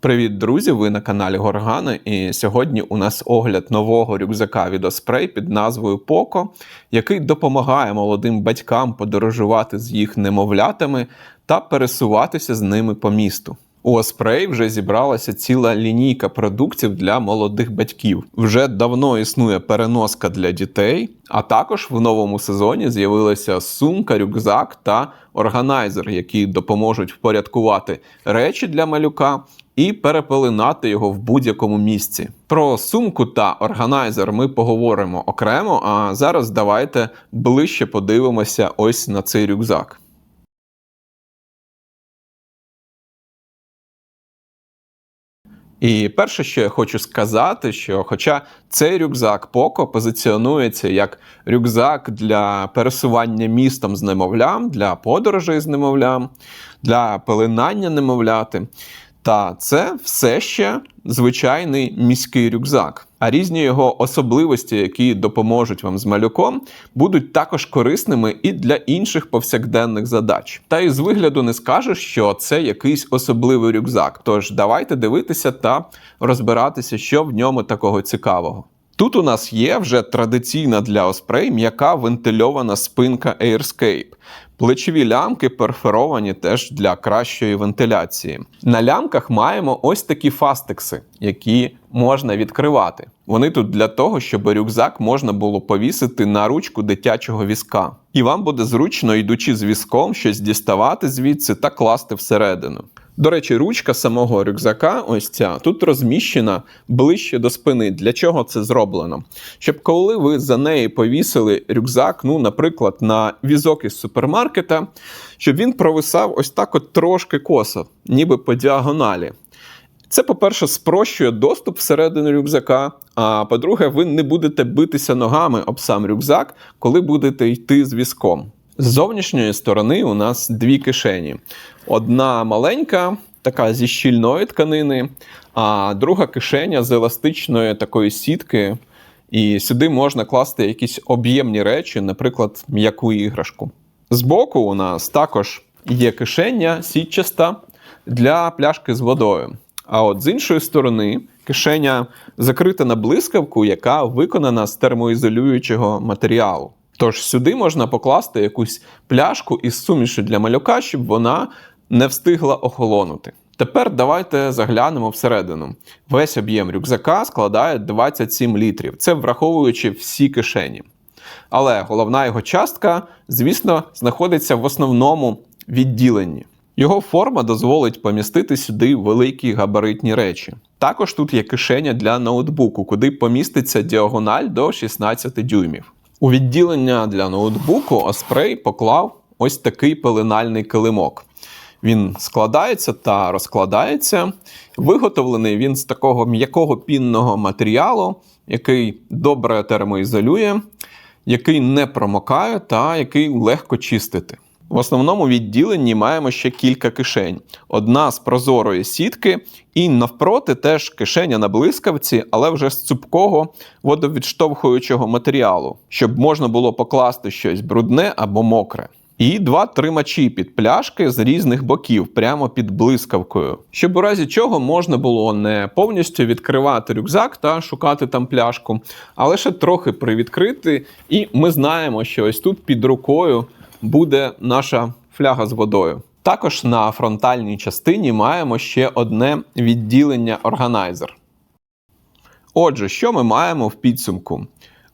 Привіт, друзі! Ви на каналі Горгани, і сьогодні у нас огляд нового рюкзака від Osprey під назвою Poco, який допомагає молодим батькам подорожувати з їх немовлятами та пересуватися з ними по місту. У Osprey вже зібралася ціла лінійка продуктів для молодих батьків. Вже давно існує переноска для дітей, а також в новому сезоні з'явилася сумка, рюкзак та органайзер, які допоможуть впорядкувати речі для малюка і перепелинати його в будь-якому місці. Про сумку та органайзер ми поговоримо окремо. А зараз давайте ближче подивимося ось на цей рюкзак. І перше, що я хочу сказати, що хоча цей рюкзак Poco позиціонується як рюкзак для пересування містом з немовлям, для подорожей з немовлям, для пеленання немовляти, та це все ще звичайний міський рюкзак. А різні його особливості, які допоможуть вам з малюком, будуть також корисними і для інших повсякденних задач. Та із вигляду не скажеш, що це якийсь особливий рюкзак. Тож давайте дивитися та розбиратися, що в ньому такого цікавого. Тут у нас є вже традиційна для Osprey м'яка вентильована спинка Airscape. Плечові лямки перфоровані теж для кращої вентиляції. На лямках маємо ось такі фастекси, які можна відкривати. Вони тут для того, щоб рюкзак можна було повісити на ручку дитячого візка. І вам буде зручно, йдучи з візком, щось діставати звідси та класти всередину. До речі, ручка самого рюкзака, ось ця, тут розміщена ближче до спини. Для чого це зроблено? Щоб коли ви за неї повісили рюкзак, ну, наприклад, на візок із супермаркета, щоб він провисав ось так от трошки косо, ніби по діагоналі. Це, по-перше, спрощує доступ всередину рюкзака. А по-друге, ви не будете битися ногами об сам рюкзак, коли будете йти з візком. З зовнішньої сторони у нас дві кишені. Одна маленька, така зі щільної тканини, а друга кишеня з еластичної такої сітки. І сюди можна класти якісь об'ємні речі, наприклад, м'яку іграшку. Збоку у нас також є кишеня сітчаста для пляшки з водою. А от з іншої сторони, кишеня закрита на блискавку, яка виконана з термоізолюючого матеріалу. Тож сюди можна покласти якусь пляшку із сумішю для малюка, щоб вона не встигла охолонути. Тепер давайте заглянемо всередину. Весь об'єм рюкзака складає 27 літрів, це враховуючи всі кишені. Але головна його частка, звісно, знаходиться в основному відділенні. Його форма дозволить помістити сюди великі габаритні речі. Також тут є кишеня для ноутбуку, куди поміститься діагональ до 16 дюймів. У відділення для ноутбуку Osprey поклав ось такий пеленальний килимок. Він складається та розкладається. Виготовлений він з такого м'якого пінного матеріалу, який добре термоізолює, який не промокає та який легко чистити. В основному відділенні маємо ще кілька кишень. Одна з прозорої сітки, і навпроти теж кишеня на блискавці, але вже з цупкого водовідштовхуючого матеріалу, щоб можна було покласти щось брудне або мокре. І два тримачі під пляшки з різних боків, прямо під блискавкою, щоб у разі чого можна було не повністю відкривати рюкзак та шукати там пляшку, а лише трохи привідкрити. І ми знаємо, що ось тут під рукою буде наша фляга з водою. Також на фронтальній частині маємо ще одне відділення органайзер. Отже, що ми маємо в підсумку?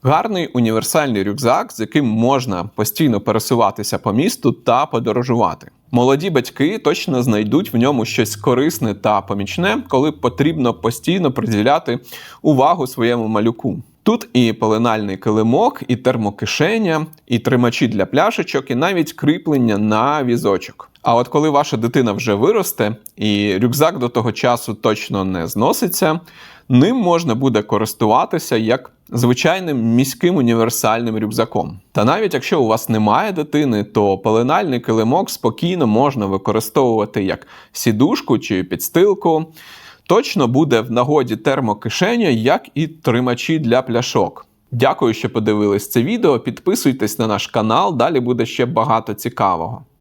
Гарний універсальний рюкзак, з яким можна постійно пересуватися по місту та подорожувати. Молоді батьки точно знайдуть в ньому щось корисне та помічне, коли потрібно постійно приділяти увагу своєму малюку. Тут і пеленальний килимок, і термокишеня, і тримачі для пляшечок, і навіть кріплення на візочок. А от коли ваша дитина вже виросте, і рюкзак до того часу точно не зноситься, ним можна буде користуватися як звичайним міським універсальним рюкзаком. Та навіть якщо у вас немає дитини, то пеленальний килимок спокійно можна використовувати як сідушку чи підстилку. Точно буде в нагоді термокишеня, як і тримачі для пляшок. Дякую, що подивились це відео. Підписуйтесь на наш канал, далі буде ще багато цікавого.